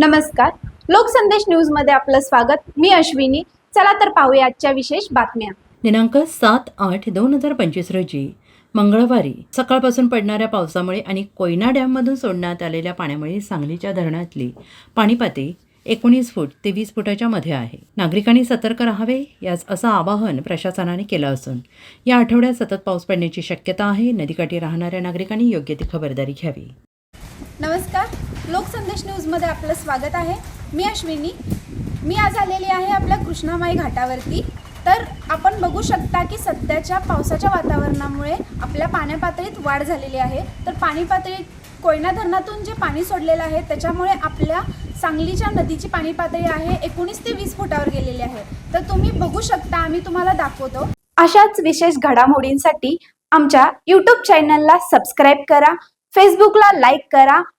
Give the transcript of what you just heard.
नमस्कार. लोकसंदेश न्यूजमध्ये आपलं स्वागत. मी अश्विनी. चला तर पाहूया आजच्या विशेष बातम्या. दिनांक सात आठ दोन हजार पंचवीस रोजी मंगळवारी सकाळपासून पडणाऱ्या पावसामुळे आणि कोयना डॅममधून सोडण्यात आलेल्या पाण्यामुळे सांगलीच्या धरणातली पाणी पातळी एकोणीस फूट ते वीस फुटाच्या मध्ये आहे. नागरिकांनी सतर्क राहावे याच असं आवाहन प्रशासनाने केलं असून या आठवड्यात सतत पाऊस पडण्याची शक्यता आहे. नदीकाठी राहणाऱ्या नागरिकांनी योग्य ती खबरदारी घ्यावी. नमस्कार. लोकसंदेश न्यूजमध्ये आपलं स्वागत आहे. मी अश्विनी. मी आज आलेली आहे आपल्या कृष्णामाई घाटावरती. तर आपण बघू शकता की सध्याच्या पावसाच्या वातावरणामुळे आपल्या पाण्यापातळीत वाढ झालेली आहे. तर पाणी पातळी कोयना धरणातून जे पाणी सोडलेलं आहे त्याच्यामुळे आपल्या सांगलीच्या नदीची पाणी पातळी आहे एकोणीस ते वीस फुटावर गेलेली आहे. तर तुम्ही बघू शकता आम्ही तुम्हाला दाखवतो. अशाच विशेष घडामोडींसाठी आमच्या यूट्यूब चॅनलला सबस्क्राईब करा फेसबुकला लाईक करा